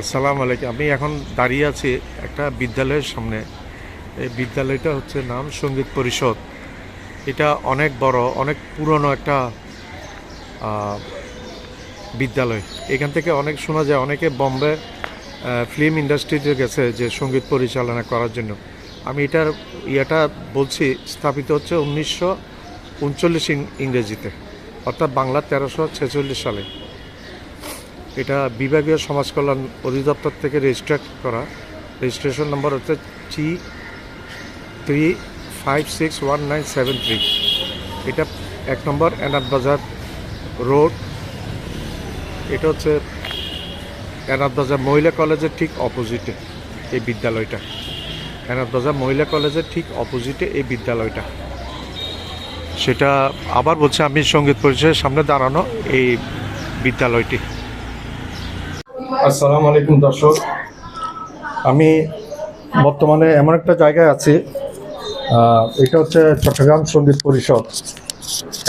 আসসালামু আলাইকুম। আমি এখন দাঁড়িয়ে আছি একটা বিদ্যালয়ের সামনে। এই বিদ্যালয়টা হচ্ছে নাম সংগীত পরিষদ। এটা অনেক বড়, অনেক পুরনো একটা বিদ্যালয়। এখান থেকে অনেক শোনা যায়, অনেকে বম্বে ফিল্ম ইন্ডাস্ট্রিতে গেছে যে সংগীত পরিচালনা করার জন্য। আমি এটার ইয়েটা বলছি, স্থাপিত হচ্ছে উনিশশো উনচল্লিশ ইংরেজিতে, অর্থাৎ বাংলা তেরোশো ছেচল্লিশ সালে। এটা বিভাগীয় সমাজ কল্যাণ অধিদপ্তর থেকে রেজিস্টার করা। রেজিস্ট্রেশন নম্বর হচ্ছে T three five six one nine seven three এটা এক নম্বর এনাদ বাজার রোড। এটা হচ্ছে এনাদ বাজার মহিলা কলেজের ঠিক অপোজিটে এই বিদ্যালয়টা। এনাদ বাজার মহিলা কলেজের ঠিক অপোজিটে এই বিদ্যালয়টা। সেটা আবার বলছে, আমি সংগীত পরিচয়ের সামনে দাঁড়ানো এই বিদ্যালয়টি। আসসালামু আলাইকুম দর্শক। আমি বর্তমানে এমন একটা জায়গায় আছি এটা হচ্ছে চট্টগ্রাম সংগীত পরিষদ।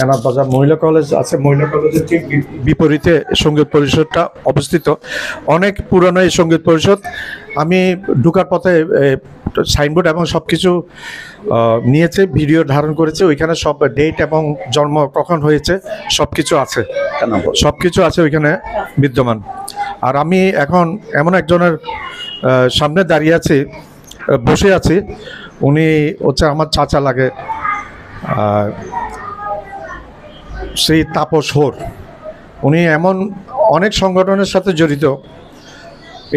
এনাদ বাজার মহিলা কলেজ আছে মহিলা কলেজের ঠিক বিপরীতে সংগীত পরিষদটা অবস্থিত। অনেক পুরনো এই সংগীত পরিষদ। আমি ঢুকার পথে সাইনবোর্ড এবং সব কিছু নিয়েছে ভিডিও ধারণ করেছে। ওইখানে সব ডেট এবং জন্ম কখন হয়েছে সব কিছু আছে সব কিছু আছে ওইখানে বিদ্যমান। আর আমি এখন এমন একজনের সামনে দাঁড়িয়ে আছি বসে আছি। উনি হচ্ছে আমার চাচা লাগে সেই তাপস হোর। উনি এমন অনেক সংগঠনের সাথে জড়িত,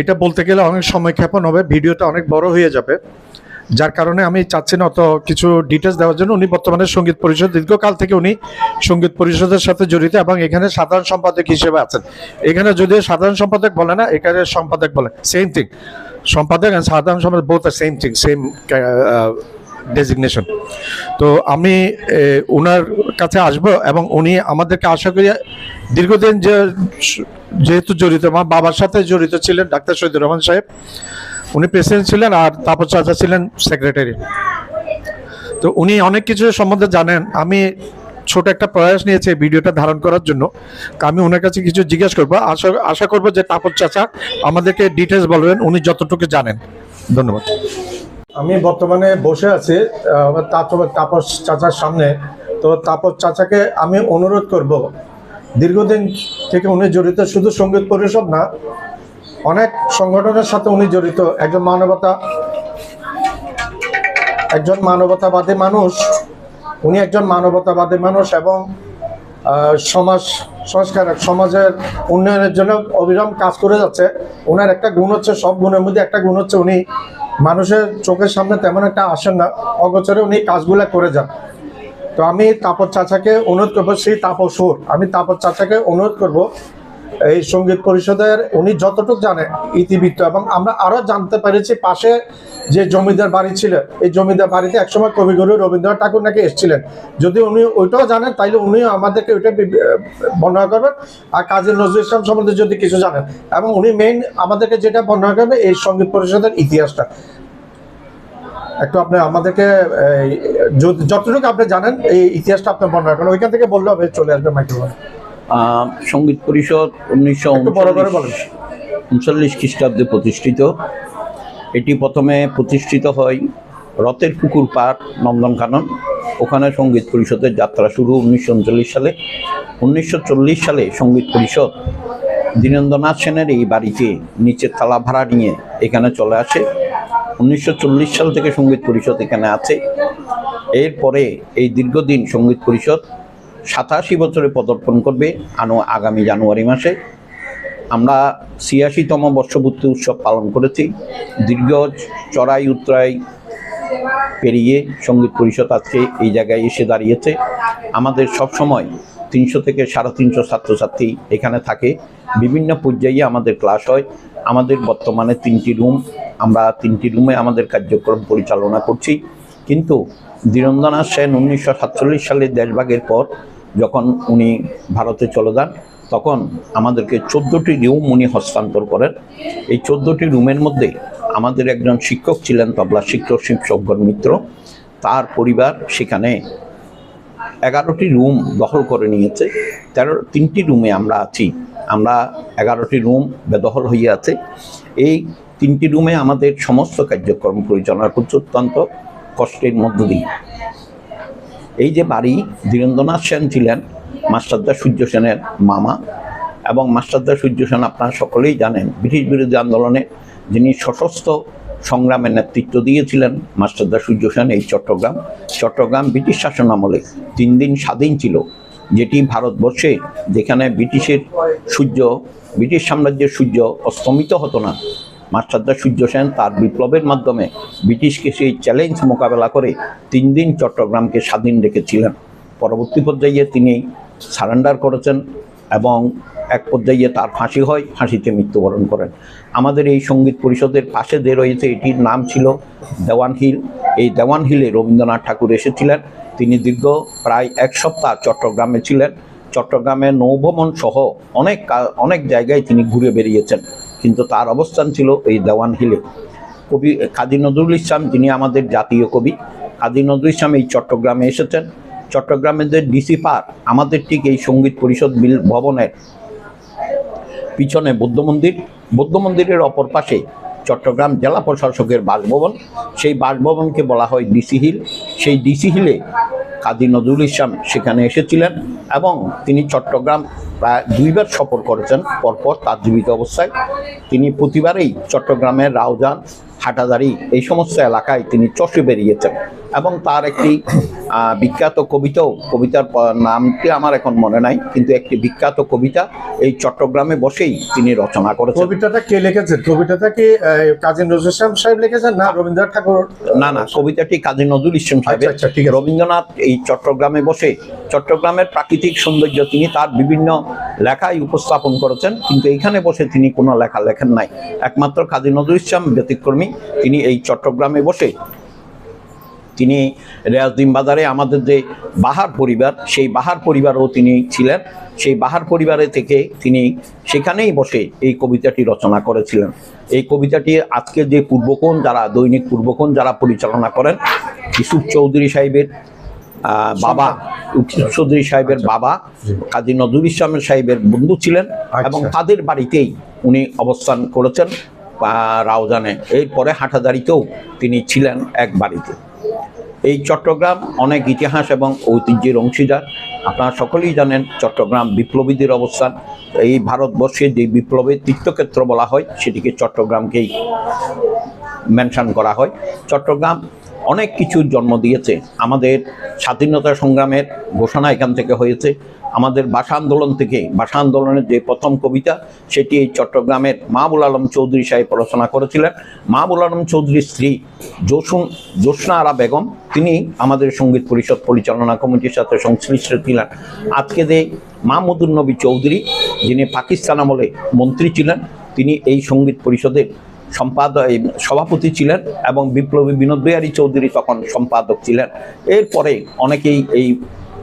এটা বলতে গেলে অনেক সময় ক্ষেপণ হবে, ভিডিওটা অনেক বড় হয়ে যাবে। যার কারণে আমি চাচ্ছি না অত কিছু ডিটেলস দেওয়ার জন্য। উনি বর্তমানে সংগীত পরিষদ দীর্ঘকাল থেকে উনি সংগীত পরিষদের সাথে জড়িত এবং এখানে সাধারণ সম্পাদক হিসেবে আছেন। এখানে যদিও সাধারণ সম্পাদক বলে না, এখানে সম্পাদক বলে। সেম থিং সম্পাদক আর সাধারণ সম্পাদক both same thing same designation তো আমি ওনার কাছে আসব এবং উনি আমাদেরকে আশা করি দীর্ঘদিন যে, যেহেতু জড়িত, আমার বাবার সাথে জড়িত ছিলেন ডাক্তার শহীদুর রহমান সাহেব। উনি প্রেসিডেন্ট ছিলেন আর তাপস চাচা ছিলেন সেক্রেটারি তো উনি অনেক কিছু সম্বন্ধে জানেন। আমি ছোট একটা প্রয়াস নিয়েছি ভিডিওটা ধারণ করার জন্য। আমি ওনার কাছে কিছু জিজ্ঞেস করব। আশা আশা করব যে তাপস চাচা আমাদেরকে ডিটেলস বলবেন, উনি যতটুকু জানেন। ধন্যবাদ। আমি বর্তমানে বসে আছি তাপ- তাপস চাচার সামনে। তো তাপস চাচাকে আমি অনুরোধ করব, দীর্ঘদিন থেকে উনি জড়িত শুধু সংগীত পরিষদ না অনেক সংগঠনের সাথে উনি জড়িত। একজন মানবতা, একজন মানবতাবাদী মানুষ, উনি একজন মানবতাবাদী মানুষ এবং সমাজ সংস্কারক সমাজের উন্নয়নের জন্য অবিরাম কাজ করে যাচ্ছে। ওনার একটা গুণ হচ্ছে, সব গুণের মধ্যে একটা গুণ হচ্ছে উনি মানুষের চোখের সামনে তেমন একটা আসেন না, অগোচরে উনি কাজগুলো করে যান। তো আমি তাপস চাচাকে অনুরোধ করব, সেই তাপস সুর আমি তাপস চাচাকে অনুরোধ করব এই সংগীত পরিষদের উনি যতটুকু জানে ইতিবৃত্ত, এবং আমরা আরও জানতে পেরেছি পাশে যে জমিদার বাড়ি ছিল, এই জমিদার বাড়িতে একসময় কবিগুরু রবীন্দ্রনাথ ঠাকুর নাকি এসেছিলেন। যদি উনি ওইটাও জানেন, তাইলে উনিও আমাদেরকে ওইটা বর্ণনা করবেন। আর কাজী নজরুল ইসলাম সম্বন্ধে যদি কিছু জানেন, এবং উনি মেইন আমাদেরকে যেটা বর্ণনা করবেন এই সংগীত পরিষদের ইতিহাসটা। একটু আপনি আমাদেরকে যতটুকু আপনি জানেন, এই ইতিহাসটা আপনি বর্ণনা করেন। ওইখান থেকে বললে হবে, চলে আসবে মাইক্রোফোন। সংগীত পরিষদ উনিশশো উনচল্লিশ খ্রিস্টাব্দে প্রতিষ্ঠিত। এটি প্রথমে প্রতিষ্ঠিত হয় রথের পুকুর পার নন্দনকানন। ওখানে সংগীত পরিষদের যাত্রা শুরু উনিশশো উনচল্লিশ সালে। উনিশশো চল্লিশ সালে সংগীত পরিষদ দীনেন্দ্রনাথ সেনের এই বাড়িতে নিচে থালা ভাড়া নিয়ে এখানে চলে আসে। উনিশশো চল্লিশ সাল থেকে সংগীত পরিষদ এখানে আছে। এরপরে এই দীর্ঘদিন সংগীত পরিষদ সাতাশি বছরে পদার্পণ করবে আনো আগামী জানুয়ারি মাসে। আমরা ছিয়াশিতম বর্ষপূর্তি উৎসব পালন করেছি। দীর্ঘ চড়াই উত্তরাই পেরিয়ে সংগীত পরিষদ আজকে এই জায়গায় এসে দাঁড়িয়েছে। আমাদের সব সময় তিনশো থেকে সাড়ে তিনশো ছাত্রছাত্রী এখানে থাকে। বিভিন্ন পর্যায়ে আমাদের ক্লাস হয়। আমাদের বর্তমানে তিনটি রুম। আমরা তিনটি রুমে আমাদের কার্যক্রম পরিচালনা করছি। কিন্তু ধীরেন্দ্রনাথ সেন উনিশশো সাতচল্লিশ সালে দেশভাগের পর, যখন উনি ভারতে চলে যান, তখন আমাদেরকে চোদ্দোটি রুম উনি হস্তান্তর করেন। এই চোদ্দোটি রুমের মধ্যে আমাদের একজন শিক্ষক ছিলেন তবলা শিক্ষক শিক্ষকগণ মিত্র। তার পরিবার সেখানে এগারোটি রুম দখল করে নিয়েছে। তেরো, তিনটি রুমে আমরা আছি। আমরা এগারোটি রুম বেদখল হয়ে আছে। এই তিনটি রুমে আমাদের সমস্ত কার্যক্রম পরিচালনা করছে অত্যন্ত কষ্টের মধ্য দিয়ে। এই যে বাড়ি, ধীরেন্দ্রনাথ সেন ছিলেন মাস্টারদা সূর্য সেনের মামা এবং মাস্টারদা সূর্য সেন আপনারা সকলেই জানেন, ব্রিটিশ বিরোধী আন্দোলনে যিনি সশস্ত্র সংগ্রামের নেতৃত্ব দিয়েছিলেন মাস্টারদা সূর্য সেন এই চট্টগ্রাম। চট্টগ্রাম ব্রিটিশ শাসন আমলে তিন দিন স্বাধীন ছিল, যেটি ভারতবর্ষে যেখানে ব্রিটিশের সূর্য, ব্রিটিশ সাম্রাজ্যের সূর্য অস্তমিত হতো না মাস্টারদা সূর্য সেন তার বিপ্লবের মাধ্যমে ব্রিটিশকে সেই চ্যালেঞ্জ মোকাবেলা করে তিন দিন চট্টগ্রামকে স্বাধীন রেখেছিলেন। পরবর্তী পর্যায়ে তিনি সারেন্ডার করেছেন এবং এক পর্যায়ে তার ফাঁসি হয়, ফাঁসিতে মৃত্যুবরণ করেন। আমাদের এই সংগীত পরিষদের পাশে যে রয়েছে, এটির নাম ছিল দেওয়ান হিল। এই দেওয়ান হিলে রবীন্দ্রনাথ ঠাকুর এসেছিলেন। তিনি দীর্ঘ প্রায় এক সপ্তাহ চট্টগ্রামে ছিলেন। চট্টগ্রামে নৌভ্রমণ সহ অনেক অনেক জায়গায় তিনি ঘুরে বেরিয়েছেন কিন্তু তার অবস্থান ছিল এই দেওয়ান হিলে। কবি কাজী নজরুল ইসলাম যিনি আমাদের জাতীয় কবি। কাজী নজরুল ইসলাম এই চট্টগ্রামে এসেছেন। চট্টগ্রামের যে ডিসি পার আমাদের ঠিক এই সংগীত পরিষদ বিল ভবনের পিছনে বৌদ্ধ মন্দির বৌদ্ধ মন্দিরের অপর পাশে চট্টগ্রাম জেলা প্রশাসকের বাসভবন। সেই বাসভবনকে বলা হয় ডিসি হিল। সেই ডিসি হিলে কাজী নজরুল ইসলাম সেখানে এসেছিলেন এবং তিনি চট্টগ্রাম প্রায় দুইবার সফর করেছেন। পরপর তার জীবিত অবস্থায় তিনি প্রতিবারেই চট্টগ্রামের রাউজান হাটাদারি এই সমস্ত এলাকায় তিনি চষে বেরিয়েছেন। এবং তার একটি বিখ্যাত কবিতাও কবিতার নামটি আমার এখন মনে নাই কিন্তু একটি বিখ্যাত কবিতা এই চট্টগ্রামে বসেই তিনি রচনা করেছেন। কবিতাটা কে লিখেছেন? কবিতাটা কি কাজী নজরুল ইসলাম সাহেব লিখেছেন না রবীন্দ্রনাথ ঠাকুর? না না কবিতাটি কাজী নজরুল ইসলাম সাহেব আচ্ছা, আচ্ছা, ঠিক রবীন্দ্রনাথ এই চট্টগ্রামে বসে চট্টগ্রামের প্রাকৃতিক সৌন্দর্য তিনি তার বিভিন্ন লেখায় উপস্থাপন করেছেন, কিন্তু এইখানে বসে তিনি কোনো লেখা লেখেন নাই। একমাত্র কাজী নজরুল ইসলাম ব্যতিক্রমী তিনি এই চট্টগ্রামে বসে তিনি রেয়াজদিন বাজারে আমাদের যে বাহার পরিবার, সেই বাহার পরিবারও তিনি ছিলেন। সেই বাহার পরিবারে থেকে তিনি সেখানেই বসে এই কবিতাটি রচনা করেছিলেন। এই কবিতাটি আজকে যে পূর্বকোণ, যারা দৈনিক পূর্বকোণ যারা পরিচালনা করেন, ইসুফ চৌধুরী সাহেবের বাবা চৌধুরী সাহেবের বাবা কাজী নজরুল ইসলামের সাহেবের বন্ধু ছিলেন এবং আচ্ছা। তাদের বাড়িতেই উনি অবস্থান করেছেন রাউজানে। এরপরে হাটাদারিতেও তিনি ছিলেন এক বাড়িতে। এই চট্টগ্রাম অনেক ইতিহাস এবং ঐতিহ্যের অংশীদার। আপনারা সকলেই জানেন চট্টগ্রাম বিপ্লবীদের অবস্থান। এই ভারতবর্ষে যে বিপ্লবের তীর্থক্ষেত্র বলা হয় সেটিকে চট্টগ্রামকেই মেনশন করা হয়। চট্টগ্রাম অনেক কিছুর জন্ম দিয়েছে। আমাদের স্বাধীনতা সংগ্রামের ঘোষণা এখান থেকে হয়েছে। আমাদের ভাষা আন্দোলন থেকে, ভাষা আন্দোলনের যে প্রথম কবিতা, সেটি এই চট্টগ্রামের মাহবুল আলম চৌধুরী সাহেব রচনা করেছিলেন। মাহবুল আলম চৌধুরীর স্ত্রী জোসুন জোসনা আরা বেগম, তিনি আমাদের সংগীত পরিষদ পরিচালনা কমিটির সাথে সংশ্লিষ্ট ছিলেন। আজকে যে মাহমুদুল নবী চৌধুরী, যিনি পাকিস্তান আমলে মন্ত্রী ছিলেন, তিনি এই সংগীত পরিষদের সম্পাদক এই সভাপতি ছিলেন এবং বিপ্লবী বিনোদ বিহারী চৌধুরী তখন সম্পাদক ছিলেন। এরপরে অনেকেই এই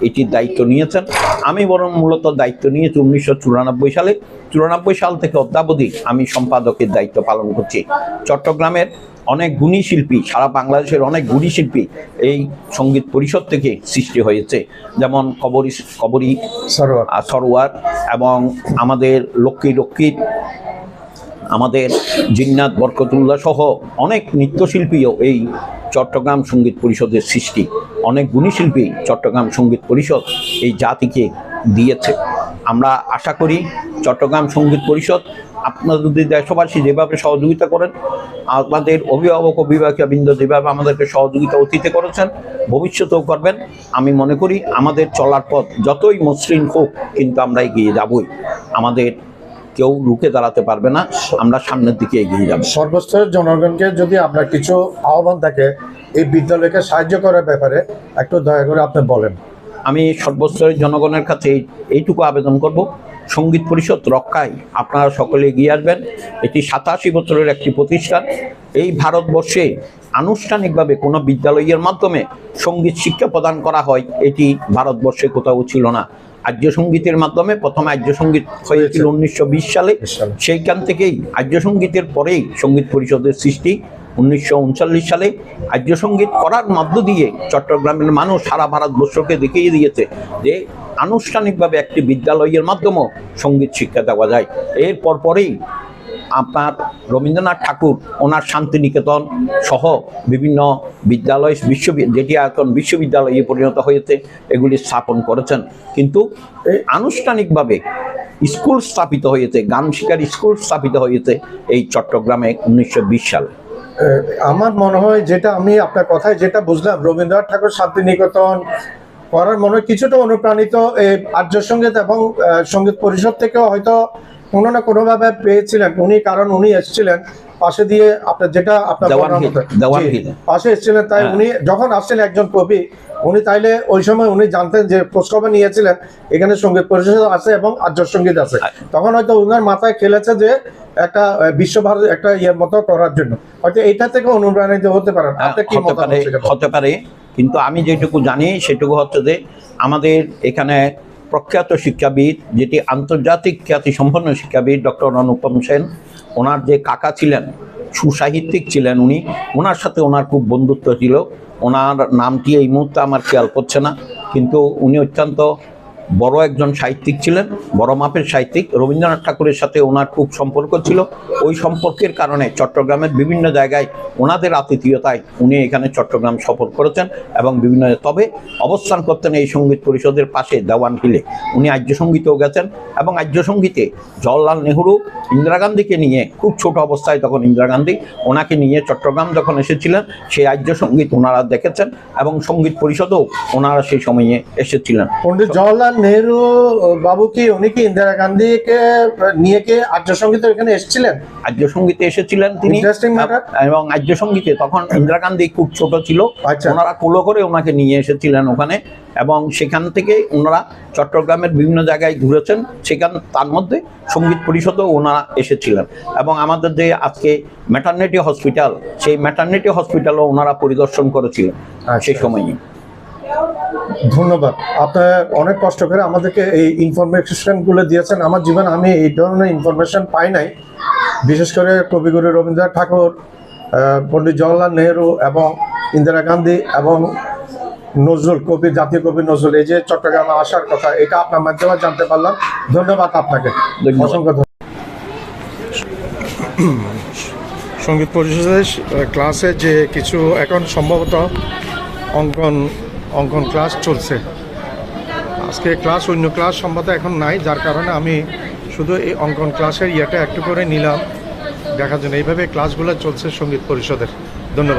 এটির দায়িত্ব নিয়েছেন। আমি বরং মূলত দায়িত্ব নিয়েছি উনিশশো চুরানব্বই সালে। চুরানব্বই সাল থেকে অদ্যাবধি আমি সম্পাদকের দায়িত্ব পালন করছি। চট্টগ্রামের অনেক গুণী শিল্পী সারা বাংলাদেশের অনেক গুণী শিল্পী এই সংগীত পরিষদ থেকে সৃষ্টি হয়েছে। যেমন কবরী কবরী সরোয়ার। সরোয়ার এবং আমাদের লক্ষ্মী লক্ষ্মী আমাদের জিন্নাত বরকতুল্লাহ সহ অনেক নৃত্যশিল্পীও এই চট্টগ্রাম সংগীত পরিষদের সৃষ্টি। অনেক গুণী শিল্পী চট্টগ্রাম সংগীত পরিষদ এই জাতিকে দিয়েছে। আমরা আশা করি চট্টগ্রাম সংগীত পরিষদ আপনারা যদি দেশবাসী যেভাবে সহযোগিতা করেন, আমাদের অভিভাবক অভিভাবকবৃন্দ যেভাবে আমাদেরকে সহযোগিতা অতীতে করেছেন, ভবিষ্যতেও করবেন, আমি মনে করি আমাদের চলার পথ যতই মসৃণ হোক কিন্তু আমরা এগিয়ে যাবই। আমাদের কেউ রুখে দাঁড়াতে পারবে না আমরা সামনের দিকে এগিয়ে যাব। সর্বস্তরের জনগণকে যদি আপনার কিছু আহ্বান থাকে এই বিদ্যালয়কে সাহায্য করার ব্যাপারে একটু দয়া করে আপনি বলেন। আমি সর্বস্তরের জনগণের কাছে এইটুকু আবেদন করব। সংগীত পরিষদ রক্ষায় আপনারা সকলে এগিয়ে আসবেন। এটি সাতাশি বছরের একটি প্রতিষ্ঠান। এই ভারতবর্ষে আনুষ্ঠানিকভাবে কোনো বিদ্যালয়ের মাধ্যমে সংগীত শিক্ষা প্রদান করা হয় এটি ভারতবর্ষে কোথাও ছিল না। আর্য সঙ্গীতের মাধ্যমে প্রথম আর্য সংগীত হয়েছিল। উনিশশো বিশ সালে। সেইখান থেকেই আর্য সঙ্গীতের পরেই সংগীত পরিষদের সৃষ্টি উনিশশো উনচল্লিশ সালে। আর্য সংগীত করার মধ্য দিয়ে চট্টগ্রামের মানুষ সারা ভারতবর্ষকে দেখিয়ে দিয়েছে যে আনুষ্ঠানিকভাবে একটি বিদ্যালয়ের মাধ্যমেও সংগীত শিক্ষা দেওয়া যায়। এর পরপরেই আপনার রবীন্দ্রনাথ ঠাকুর, ওনার শান্তিনিকেতন সহ বিভিন্ন বিদ্যালয় বিশ্ববিদ্যালয় যেটি এখন বিশ্ববিদ্যালয়ে পরিণত হয়েছে, এগুলি স্থাপন করেছেন। কিন্তু আনুষ্ঠানিকভাবে স্কুল স্থাপিত হয়েছে, গান শিকার স্কুল স্থাপিত হয়েছে এই চট্টগ্রামে উনিশশো বিশ সালে। আমার মনে হয় যেটা আমি আপনার কথায় যেটা বুঝলাম, রবীন্দ্রনাথ ঠাকুর শান্তিনিকেতন করার মনে হয় কিছুটা অনুপ্রাণিত এই আর্য সংগীত এবং সংগীত পরিষদ থেকেও হয়তো কোনো না কোনোভাবে পেয়েছিলেন উনি কারণ উনি এসেছিলেন পাশে দিয়ে আপনার যেটা আপনার। পাশে এসেছিলেন তাই হ্যাঁ। উনি যখন আসছেন একজন কবি উনি তাইলে ওই সময় উনি জানতেন যে খোঁজখবর নিয়েছিলেন এখানে সংগীত পরিষদ আছে এবং আর্য সংগীত আছে। তখন হয়তো উনার মাথায় খেলেছে যে একটা বিশ্বভারত একটা ইয়ের মতো করার জন্য। হয়তো এটা থেকে অনুপ্রাণিত হতে পারেন। আপনি কি হতে পারে কিন্তু আমি যেটুকু জানি সেটুকু হচ্ছে যে আমাদের এখানে প্রখ্যাত শিক্ষাবিদ, যেটি আন্তর্জাতিক খ্যাতি সম্পন্ন শিক্ষাবিদ ডক্টর অনুপম সেন, ওনার যে কাকা ছিলেন, সুসাহিত্যিক ছিলেন উনি, ওনার সাথে ওনার খুব বন্ধুত্ব ছিল। ওনার নামটি এই মুহূর্তে আমার খেয়াল করছে না, কিন্তু উনি অত্যন্ত বড় একজন সাহিত্যিক ছিলেন, বড় মাপের সাহিত্যিক। রবীন্দ্রনাথ ঠাকুরের সাথে ওনার খুব সম্পর্ক ছিল। ওই সম্পর্কের কারণে চট্টগ্রামের বিভিন্ন জায়গায় ওনাদের আতিথীয়তায় উনি এখানে চট্টগ্রাম সফর করেছেন এবং বিভিন্ন তবে অবস্থান করতেন এই সংগীত পরিষদের পাশে দেওয়ান হিলে। উনি আর্য সঙ্গীতেও গেছেন এবং আর্য সঙ্গীতে জওয়াহরলাল নেহরু ইন্দিরা গান্ধীকে নিয়ে খুব ছোট অবস্থায় তখন ইন্দিরা গান্ধী ওনাকে নিয়ে চট্টগ্রাম যখন এসেছিলেন, সেই আর্য সংগীত ওনারা দেখেছেন এবং সংগীত পরিষদও ওনারা সেই সময়ে এসেছিলেন। পণ্ডিত জওয়াহরলাল নেহরু বাবু কি উনি কি ইন্দিরা গান্ধীকে নিয়ে কি আর্য সংগীত এখানে এসেছিলেন? আর্য সঙ্গীতে এসেছিলেন তিনি। এবং আর্য সঙ্গীতে তখন ইন্দিরা গান্ধী খুব ছোট ছিল। আচ্ছা। ওনারা কুলো করে ওনাকে নিয়ে এসেছিলেন ওখানে এবং সেখান থেকে ওনারা চট্টগ্রামের বিভিন্ন জায়গায় ঘুরেছেন। সেখান তার মধ্যে সংগীত পরিষদেও ওনারা এসেছিলেন। এবং আমাদের যে আজকে ম্যাটার্নিটি হসপিটাল সেই ম্যাটার্নিটি হসপিটালও ওনারা পরিদর্শন করেছিলেন সেই আচ্ছা। সময়ই। ধন্যবাদ। আপনার অনেক কষ্ট করে আমাদেরকে এই ইনফরমেশনগুলো দিয়েছেন। আমার জীবনে আমি এই ধরনের ইনফরমেশন পাই নাই। বিশেষ করে কবিগুরু রবীন্দ্রনাথ ঠাকুর পণ্ডিত জওয়াহরলাল নেহরু এবং ইন্দিরা গান্ধী এবং নজরুল কবি জাতীয় কবি নজরুল। এই যে চট্টগ্রামে আসার কথা এটা আপনার মাধ্যমে জানতে পারলাম। ধন্যবাদ আপনাকে। অসংখ্য ধন্যবাদ। সংগীত পরিষদের ক্লাসে যে কিছু এখন সম্ভবত অঙ্কন অঙ্কন ক্লাস চলছে। আজকে ক্লাস, অন্য ক্লাস সম্ভবত এখন নাই, যার কারণে আমি শুধু এই অঙ্কন ক্লাসের ইয়েটা একটু করে নিলাম। দেখার জন্য এইভাবে ক্লাসগুলো চলছে সংগীত পরিষদের। ধন্যবাদ।